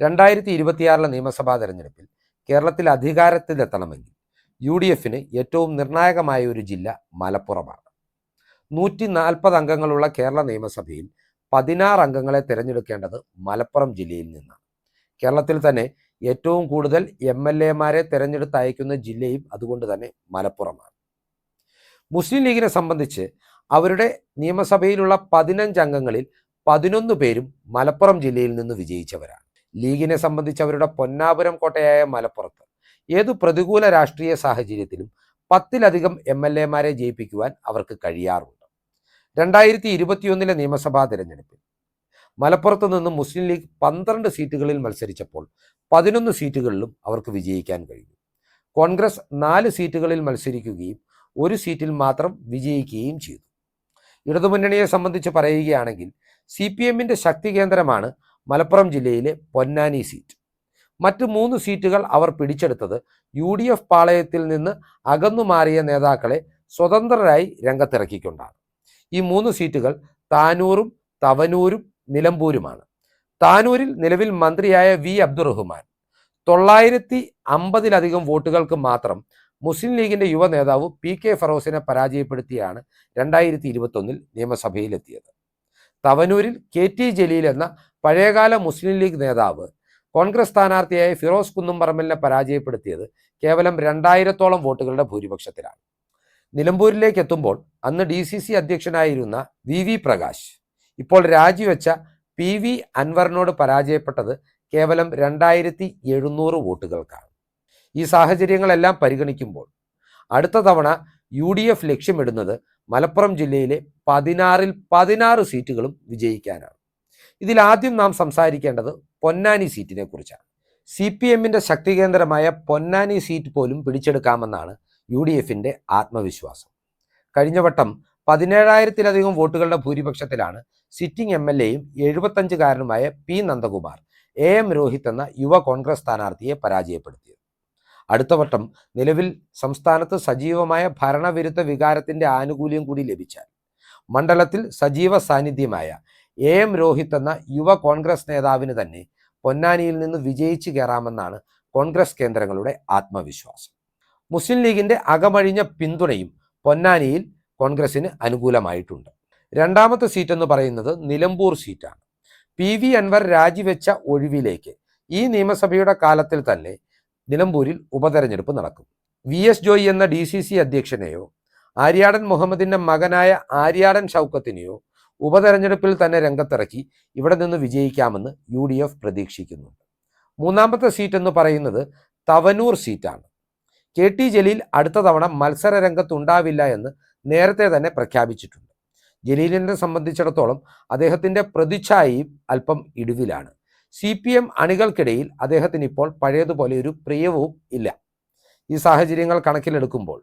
രണ്ടായിരത്തി ഇരുപത്തിയാറിലെ നിയമസഭാ തെരഞ്ഞെടുപ്പിൽ കേരളത്തിൽ അധികാരത്തിലെത്തണമെങ്കിൽ യു ഡി എഫിന് ഏറ്റവും നിർണായകമായ ഒരു ജില്ല മലപ്പുറമാണ്. നൂറ്റി നാൽപ്പത് അംഗങ്ങളുള്ള കേരള നിയമസഭയിൽ പതിനാറ് അംഗങ്ങളെ തിരഞ്ഞെടുക്കേണ്ടത് മലപ്പുറം ജില്ലയിൽ നിന്നാണ്. കേരളത്തിൽ തന്നെ ഏറ്റവും കൂടുതൽ എം എൽ എമാരെ തിരഞ്ഞെടുത്ത് അയക്കുന്ന ജില്ലയും അതുകൊണ്ട് തന്നെ മലപ്പുറമാണ്. മുസ്ലിം ലീഗിനെ സംബന്ധിച്ച് അവരുടെ നിയമസഭയിലുള്ള പതിനഞ്ച് അംഗങ്ങളിൽ പതിനൊന്ന് പേരും മലപ്പുറം ജില്ലയിൽ നിന്ന് വിജയിച്ചവരാണ്. ലീഗിനെ സംബന്ധിച്ച് അവരുടെ പൊന്നാപുരം കോട്ടയായ മലപ്പുറത്ത്. ഏതു പ്രതികൂല രാഷ്ട്രീയ സാഹചര്യത്തിലും പത്തിലധികം എം എൽ എമാരെ ജയിപ്പിക്കുവാൻ അവർക്ക് കഴിയാറുണ്ട്. രണ്ടായിരത്തി ഇരുപത്തിയൊന്നിലെ നിയമസഭാ തിരഞ്ഞെടുപ്പിൽ മലപ്പുറത്ത് നിന്ന് മുസ്ലിം ലീഗ് പന്ത്രണ്ട് സീറ്റുകളിൽ മത്സരിച്ചപ്പോൾ പതിനൊന്ന് സീറ്റുകളിലും അവർക്ക് വിജയിക്കാൻ കഴിഞ്ഞു. കോൺഗ്രസ് നാല് സീറ്റുകളിൽ മത്സരിക്കുകയും ഒരു സീറ്റിൽ മാത്രം വിജയിക്കുകയും ചെയ്തു. ഇടതുമുന്നണിയെ സംബന്ധിച്ച് പറയുകയാണെങ്കിൽ സി പി എമ്മിന്റെ ശക്തി കേന്ദ്രമാണ് മലപ്പുറം ജില്ലയിലെ പൊന്നാനി സീറ്റ് മറ്റ് മൂന്ന് സീറ്റുകൾ അവർ പിടിച്ചെടുത്തത് യു ഡി എഫ് പാളയത്തിൽ നിന്ന് അകന്നു മാറിയ നേതാക്കളെ സ്വതന്ത്രരായി രംഗത്തിറക്കിക്കൊണ്ടാണ്. ഈ മൂന്ന് സീറ്റുകൾ താനൂറും തവനൂരും നിലമ്പൂരുമാണ്. താനൂരിൽ നിലവിൽ മന്ത്രിയായ വി അബ്ദുറഹ്മാൻ. തൊള്ളായിരത്തി അമ്പതിലധികം വോട്ടുകൾക്ക് മാത്രം മുസ്ലിം ലീഗിന്റെ യുവ നേതാവ് പി കെ ഫറോസിനെ പരാജയപ്പെടുത്തിയാണ് രണ്ടായിരത്തി ഇരുപത്തൊന്നിൽ നിയമസഭയിലെത്തിയത്. തവനൂരിൽ കെ ടി ജലീൽ എന്ന പഴയകാല മുസ്ലിം ലീഗ് നേതാവ് കോൺഗ്രസ് സ്ഥാനാർത്ഥിയായ ഫിറോസ് കുന്നുംപറമ്പലിനെ പരാജയപ്പെടുത്തിയത് കേവലം രണ്ടായിരത്തോളം വോട്ടുകളുടെ ഭൂരിപക്ഷത്തിലാണ്. നിലമ്പൂരിലേക്ക് എത്തുമ്പോൾ അന്ന് ഡി സി സി അധ്യക്ഷനായിരുന്ന വി വി പ്രകാശ് ഇപ്പോൾ രാജിവെച്ച പി വി അൻവറിനോട് പരാജയപ്പെട്ടത് കേവലം രണ്ടായിരത്തി എഴുന്നൂറ് വോട്ടുകൾക്കാണ്. ഈ സാഹചര്യങ്ങളെല്ലാം പരിഗണിക്കുമ്പോൾ അടുത്ത തവണ യു ഡി എഫ് ലക്ഷ്യമിടുന്നത് മലപ്പുറം ജില്ലയിലെ പതിനാറിൽ പതിനാറ് സീറ്റുകളും വിജയിക്കാനാണ്. ഇതിൽ ആദ്യം നാം സംസാരിക്കേണ്ടത് പൊന്നാനി സീറ്റിനെ കുറിച്ചാണ്. സി പി എമ്മിന്റെ ശക്തി കേന്ദ്രമായ പൊന്നാനി സീറ്റ് പോലും പിടിച്ചെടുക്കാമെന്നാണ് യു ഡി എഫിന്റെ ആത്മവിശ്വാസം. കഴിഞ്ഞ വട്ടം പതിനേഴായിരത്തിലധികം വോട്ടുകളുടെ ഭൂരിപക്ഷത്തിലാണ് സിറ്റിംഗ് എം എൽ എയും എഴുപത്തഞ്ചുകാരനുമായ P Nandakumar A M Rohith എന്ന യുവ കോൺഗ്രസ് സ്ഥാനാർത്ഥിയെ പരാജയപ്പെടുത്തിയത്. അടുത്ത വട്ടം നിലവിൽ സംസ്ഥാനത്ത് സജീവമായ ഭരണവിരുദ്ധ വികാരത്തിന്റെ ആനുകൂല്യം കൂടി ലഭിച്ചാൽ. മണ്ഡലത്തിൽ സജീവ സാന്നിധ്യമായ എ എം രോഹിത് എന്ന യുവ കോൺഗ്രസ് നേതാവിന് തന്നെ പൊന്നാനിയിൽ നിന്ന് വിജയിച്ചു കയറാമെന്നാണ് കോൺഗ്രസ് കേന്ദ്രങ്ങളുടെ ആത്മവിശ്വാസം. മുസ്ലിം ലീഗിന്റെ അകമഴിഞ്ഞ പിന്തുണയും പൊന്നാനിയിൽ കോൺഗ്രസിന് അനുകൂലമായിട്ടുണ്ട്. രണ്ടാമത്തെ സീറ്റ് എന്ന് പറയുന്നത് നിലമ്പൂർ സീറ്റാണ്. പി വി അൻവർ രാജിവെച്ച ഒഴിവിലേക്ക് ഈ നിയമസഭയുടെ കാലത്തിൽ തന്നെ നിലമ്പൂരിൽ ഉപതെരഞ്ഞെടുപ്പ് നടക്കും. വി എസ് ജോയി എന്ന ഡി സി സി അധ്യക്ഷനെയോ ആര്യാടൻ മുഹമ്മദിന്റെ മകനായ ആര്യാടൻ ഷൗക്കത്തിനെയോ ഉപതെരഞ്ഞെടുപ്പിൽ തന്നെ രംഗത്തിറക്കി ഇവിടെ നിന്ന് വിജയിക്കാമെന്ന് യു ഡി എഫ് പ്രതീക്ഷിക്കുന്നുണ്ട് മൂന്നാമത്തെ സീറ്റ് എന്ന് പറയുന്നത് തവനൂർ സീറ്റാണ്. കെ ടി ജലീൽ അടുത്ത തവണ മത്സര രംഗത്തുണ്ടാവില്ല എന്ന് നേരത്തെ തന്നെ പ്രഖ്യാപിച്ചിട്ടുണ്ട്. ജലീലിനെ സംബന്ധിച്ചിടത്തോളം അദ്ദേഹത്തിന്റെ പ്രതിച്ഛായയും അല്പം ഇടിവിലാണ്. സി പി എം അണികൾക്കിടയിൽ അദ്ദേഹത്തിന് ഇപ്പോൾ പഴയതുപോലെ ഒരു പ്രിയവും ഇല്ല. ഈ സാഹചര്യങ്ങൾ കണക്കിലെടുക്കുമ്പോൾ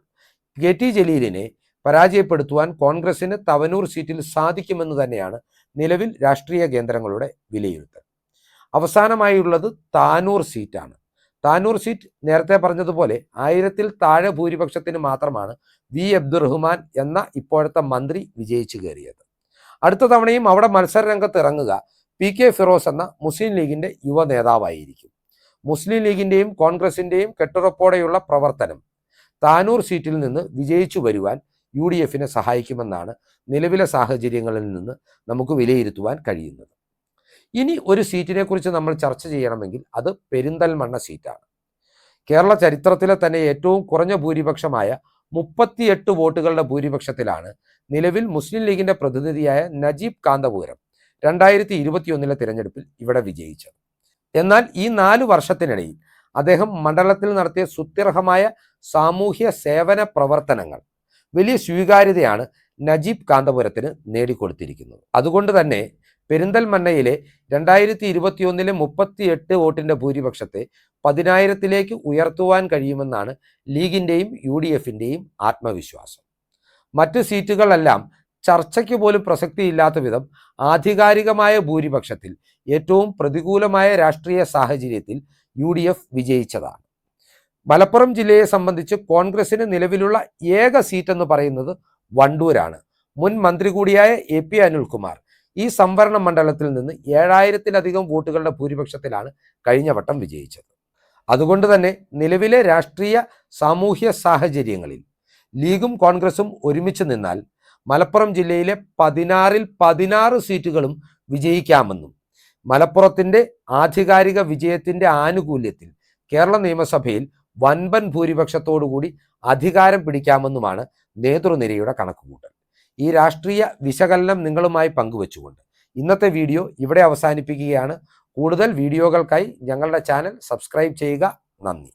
കെ ടി ജലീലിനെ പരാജയപ്പെടുത്തുവാൻ കോൺഗ്രസിന് തവനൂർ സീറ്റിൽ സാധിക്കുമെന്ന് തന്നെയാണ് നിലവിൽ രാഷ്ട്രീയ കേന്ദ്രങ്ങളുടെ വിലയിരുത്തൽ. അവസാനമായുള്ളത് താനൂർ സീറ്റാണ്. താനൂർ സീറ്റ് നേരത്തെ പറഞ്ഞതുപോലെ ആയിരത്തിൽ താഴെ ഭൂരിപക്ഷത്തിന് മാത്രമാണ് വി അബ്ദുറഹ്മാൻ എന്ന ഇപ്പോഴത്തെ മന്ത്രി വിജയിച്ചു കയറിയത്. അടുത്ത തവണയും അവിടെ മത്സര രംഗത്ത് ഇറങ്ങുക പി കെ ഫിറോസ് എന്ന മുസ്ലിം ലീഗിന്റെ യുവ നേതാവായിരിക്കും. മുസ്ലിം ലീഗിന്റെയും കോൺഗ്രസിന്റെയും കെട്ടുറപ്പോടെയുള്ള പ്രവർത്തനം താനൂർ സീറ്റിൽ നിന്ന് വിജയിച്ചു വരുവാൻ യു ഡി എഫിനെ സഹായിക്കുമെന്നാണ് നിലവിലെ സാഹചര്യങ്ങളിൽ നിന്ന് നമുക്ക് വിലയിരുത്തുവാൻ കഴിയുന്നത്. ഇനി ഒരു സീറ്റിനെക്കുറിച്ച് നമ്മൾ ചർച്ച ചെയ്യണമെങ്കിൽ അത് പെരിന്തൽമണ്ണ സീറ്റാണ്. കേരള ചരിത്രത്തിലെ തന്നെ ഏറ്റവും കുറഞ്ഞ ഭൂരിപക്ഷമായ മുപ്പത്തിയെട്ട് വോട്ടുകളുടെ ഭൂരിപക്ഷത്തിലാണ് നിലവിൽ മുസ്ലിം ലീഗിന്റെ പ്രതിനിധിയായ നജീബ് കാന്തപുരം രണ്ടായിരത്തി ഇരുപത്തിയൊന്നിലെ തിരഞ്ഞെടുപ്പിൽ ഇവിടെ വിജയിച്ചത്. എന്നാൽ ഈ നാല് വർഷത്തിനിടയിൽ അദ്ദേഹം മണ്ഡലത്തിൽ നടത്തിയ സുത്യർഹമായ സാമൂഹ്യ സേവന പ്രവർത്തനങ്ങൾ വലിയ സ്വീകാര്യതയാണ് നജീബ് കാന്തപുരത്തിന് നേടിക്കൊടുത്തിരിക്കുന്നത്. അതുകൊണ്ട് തന്നെ പെരിന്തൽമണ്ണയിലെ രണ്ടായിരത്തി ഇരുപത്തിയൊന്നിലെ മുപ്പത്തിയെട്ട് വോട്ടിന്റെ ഭൂരിപക്ഷത്തെ പതിനായിരത്തിലേക്ക് ഉയർത്തുവാൻ കഴിയുമെന്നാണ് ലീഗിന്റെയും യു ഡി എഫിന്റെയും ആത്മവിശ്വാസം. മറ്റ് സീറ്റുകളെല്ലാം ചർച്ചയ്ക്ക് പോലും പ്രസക്തിയില്ലാത്ത വിധം ആധികാരികമായ ഭൂരിപക്ഷത്തിൽ ഏറ്റവും പ്രതികൂലമായ രാഷ്ട്രീയ സാഹചര്യത്തിൽ യു ഡി എഫ് വിജയിച്ചതാണ്. മലപ്പുറം ജില്ലയെ സംബന്ധിച്ച് കോൺഗ്രസിന് നിലവിലുള്ള ഏക സീറ്റ് എന്ന് പറയുന്നത് വണ്ടൂരാണ്. മുൻ മന്ത്രി കൂടിയായ എ പി അനിൽകുമാർ ഈ സംവരണ മണ്ഡലത്തിൽ നിന്ന് ഏഴായിരത്തിലധികം വോട്ടുകളുടെ ഭൂരിപക്ഷത്തിലാണ് കഴിഞ്ഞ വട്ടം വിജയിച്ചത്. അതുകൊണ്ട് തന്നെ നിലവിലെ രാഷ്ട്രീയ സാമൂഹ്യ സാഹചര്യങ്ങളിൽ ലീഗും കോൺഗ്രസും ഒരുമിച്ച് നിന്നാൽ മലപ്പുറം ജില്ലയിലെ പതിനാറിൽ പതിനാറ് സീറ്റുകളും വിജയിക്കാമെന്നും മലപ്പുറത്തിന്റെ ആധികാരിക വിജയത്തിന്റെ ആനുകൂല്യത്തിൽ കേരള നിയമസഭയിൽ വൻപൻ ഭൂരിപക്ഷത്തോടുകൂടി അധികാരം പിടിക്കാമെന്നുമാണ് നേതൃനിരയുടെ കണക്കുകൂട്ടൽ. ഈ രാഷ്ട്രീയ വിശകലനം നിങ്ങളുമായി പങ്കുവച്ചുകൊണ്ട് ഇന്നത്തെ വീഡിയോ ഇവിടെ അവസാനിപ്പിക്കുകയാണ്. കൂടുതൽ വീഡിയോകൾക്കായി ഞങ്ങളുടെ ചാനൽ സബ്സ്ക്രൈബ് ചെയ്യുക. നന്ദി.